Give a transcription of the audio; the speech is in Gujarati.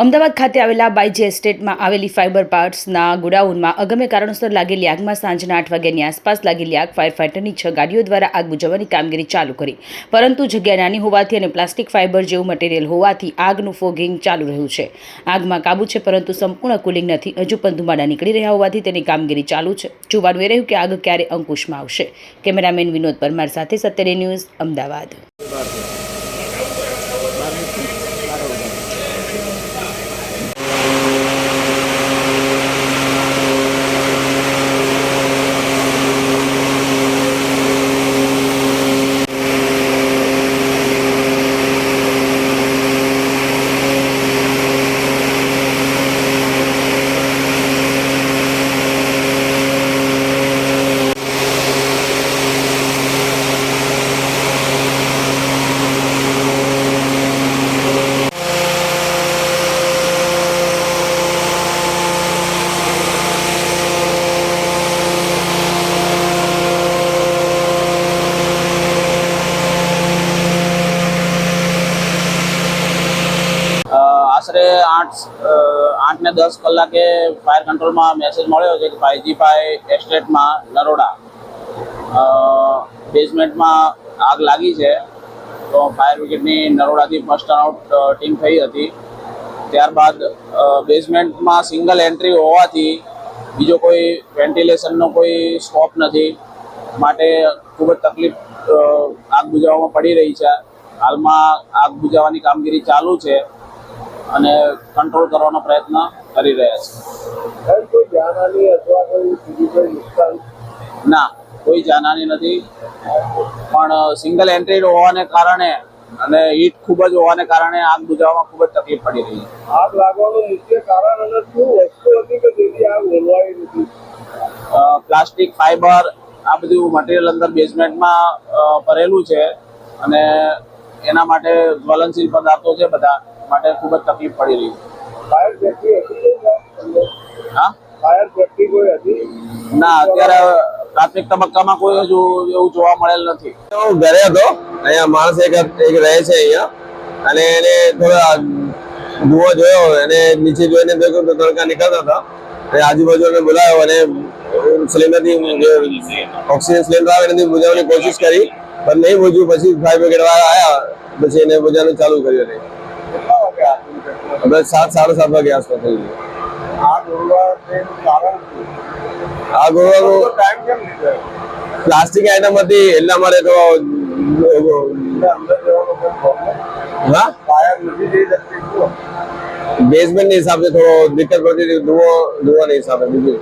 અમદાવાદ ખાતે આવેલા બાયજી એસ્ટેટમાં આવેલી ફાઇબર પાર્ટ્સના ગોડાઉનમાં અગમ્ય કારણોસર લાગેલી આગમાં સાંજના આઠ વાગ્યાની આસપાસ લાગેલી આગ ફાયર ફાઇટરની છ ગાડીઓ દ્વારા આગ બુજાવવાની કામગીરી ચાલુ કરી. પરંતુ જગ્યા નાની હોવાથી અને પ્લાસ્ટિક ફાઇબર જેવું મટીરિયલ હોવાથી આગનું ફોગિંગ ચાલુ રહ્યું છે. આગમાં કાબુ છે, પરંતુ સંપૂર્ણ કુલિંગ નથી. હજુ પણ ધુમાડા નીકળી રહ્યા હોવાથી તેની કામગીરી ચાલુ છે. જોવાનું એ રહ્યું કે આગ ક્યારે અંકુશમાં આવશે. કેમેરામેન વિનોદ પરમાર સાથે સત્યરે ન્યૂઝ, અમદાવાદ. આઠ આઠ ને દસ કલાકે ફાયર કંટ્રોલમાં મેસેજ મળ્યો છે કે ફાઈવજી ફાઈવ એસ્ટેટમાં નરોડા. બેઝમેન્ટમાં આગ લાગી છે, તો ફાયર બ્રિગેડની નરોડાથી ફર્સ્ટ આઉટ ટીમ થઈ હતી. ત્યારબાદ બેઝમેન્ટમાં સિંગલ એન્ટ્રી હોવાથી બીજો કોઈ વેન્ટિલેશનનો કોઈ સ્કોપ નથી. માટે ખૂબ જ તકલીફ આગ બુઝાવવામાં પડી રહી છે. હાલમાં આગ બુઝાવવાની કામગીરી ચાલુ છે. અને કંટ્રોલ કરવાનો પ્રયત્ન કરી રહ્યા છે. કોઈ જાનહાનિ અથવા કોઈ કોઈ ના કોઈ જાનહાની નથી. પણ સિંગલ એન્ટ્રી હોવાને કારણે અને હીટ ખૂબ જ હોવાને કારણે આગ બુઝાવવામાં ખૂબ જ તકલીફ પડી રહી છે. આગ લાગવાનું મુખ્ય કારણ અને શું વસ્તુ હતી કે જેથી આગ ઓલવાઈ નથી? પ્લાસ્ટિક ફાઈબર આ બધું મટીરિયલ અંદર બેઝમેન્ટમાં ભરેલું છે અને એના માટે જ્વલનશીલ પદાર્થો છે બધા. માટે ખૂબ જ તકલીફ પડી રહી? છે. હા? ના અત્યારે પ્રાથમિક તબક્કામાં કોઈ હજુ એવું જોવા મળેલ નથી. હું ઘરે હતો. અહીંયા માણસ એક એક રહે છે અહીંયા. અને એને થોડા ધુઓ જોયો અને નીચે જોઈને દેખ્યું તો તડકા નીકળતા હતા. અને આજુબાજુ એને બોલાયો અને સિલિન્ડરથી ઓક્સિજન સિલિન્ડર આવે એનાથી બુજાવવાની કોશિશ કરી. પણ નહીં બુજ્યું. પછી ફાયર બ્રિગેડ વાળા આવ્યા પછી એને બુજાવવાનું ચાલુ કર્યું એને. કેટલા વાગે આગની ઘટના? સાત સાડા સાત વાગે આસપાસ થઈ ગયું. આગ કારણ ગોળવાનું ટાઈમ કેમ લીધો પ્લાસ્ટિક આઈટમ હતી એટલા માટે તો હા? બેઝમેન્ટની હિસાબે થોડો દિક્કત પડતી હતી ધુઓ ધુવાના હિસાબે બીજું.